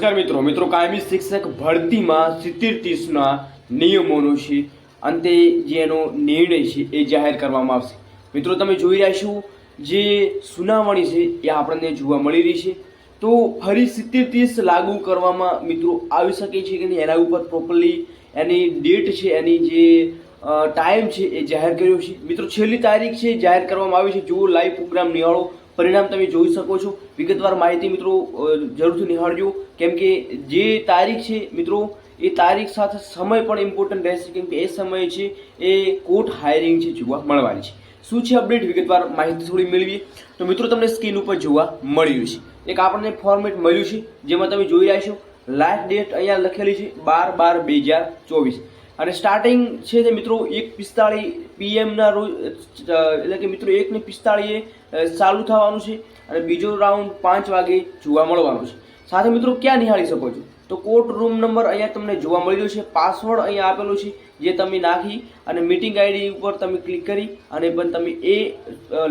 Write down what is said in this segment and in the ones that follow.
નમસ્કાર મિત્રો. મિત્રો, કાયમી શિક્ષક ભરતીમાં સિત્તેર ત્રીસના નિયમોનો છે. અંતે જે એનો નિર્ણય છે એ જાહેર કરવામાં આવશે. મિત્રો, તમે જોઈ રહ્યા છો, જે સુનાવણી છે એ આપણને જોવા મળી રહી છે. તો ફરી સિત્તેર ત્રીસ લાગુ કરવામાં મિત્રો આવી શકે છે કે નહીં? એના ઉપર પ્રોપરલી એની ડેટ છે, એની જે ટાઈમ છે એ જાહેર કર્યો છે. મિત્રો, છેલ્લી તારીખ છે જાહેર કરવામાં આવી છે. જુઓ લાઈવ પ્રોગ્રામ નિહાળો. પરિણામ તમે જોઈ શકો છો. વિગતવાર માહિતી મિત્રો જરૂરથી નિહાળજો. કેમ કે જે તારીખ છે, મિત્રો, એ તારીખ સાથે સમય પણ ઇમ્પોર્ટન્ટ રહેશે. કેમ કે એ સમય છે, એ કોર્ટ હાયરિંગ છે, જોવા મળવાની છે. શું છે અપડેટ વિગતવાર માહિતી થોડી મેળવીએ. તો મિત્રો, તમને સ્ક્રીન ઉપર જોવા મળ્યું છે. એક આપણને ફોર્મેટ મળ્યું છે, જેમાં તમે જોઈ રહ્યા છો. લાસ્ટ ડેટ અહીંયા લખેલી છે, બાર બાર બે હજાર ચોવીસ. અને સ્ટાર્ટિંગ છે તે મિત્રો એક પિસ્તાળીસ પીએમના રોજ એટલે કે મિત્રો એકને પિસ્તાળીએ ચાલુ થવાનું છે અને બીજો રાઉન્ડ પાંચ વાગે જોવા મળવાનો છે. સાથે મિત્રો ક્યાં નિહાળી શકો છો? તો કોર્ટ રૂમ નંબર અહીંયા તમને જોવા મળી છે. પાસવર્ડ અહીંયા આપેલો છે, જે તમે નાખી અને મિટિંગ આઈડી ઉપર તમે ક્લિક કરી અને પણ તમે એ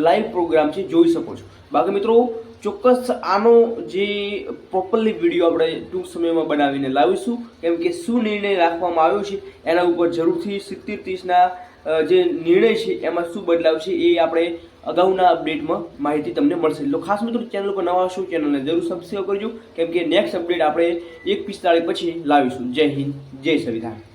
લાઈવ પ્રોગ્રામ છે જોઈ શકો છો. બાકી મિત્રો ચોક્કસ આનો જે પ્રોપરલી વીડિયો આપણે ટૂંક સમયમાં બનાવીને લાવીશું, કેમ કે શું નિર્ણય રાખવામાં આવ્યો છે, એના ઉપર જરૂરથી સિત્તેર ત્રીસના જે નિર્ણય છે, એમાં શું બદલાવ છે, એ આપણે અગાઉના અપડેટમાં માહિતી તમને મળશે. તો ખાસ મિત્રો, ચેનલ પર નવા શું ચેનલને જરૂર સબસ્ક્રાઈબ કરજો, કેમ કે નેક્સ્ટ અપડેટ આપણે એક પિસ્તાળીસ પછી લાવીશું. જય હિન્દ, જય સંવિધાન.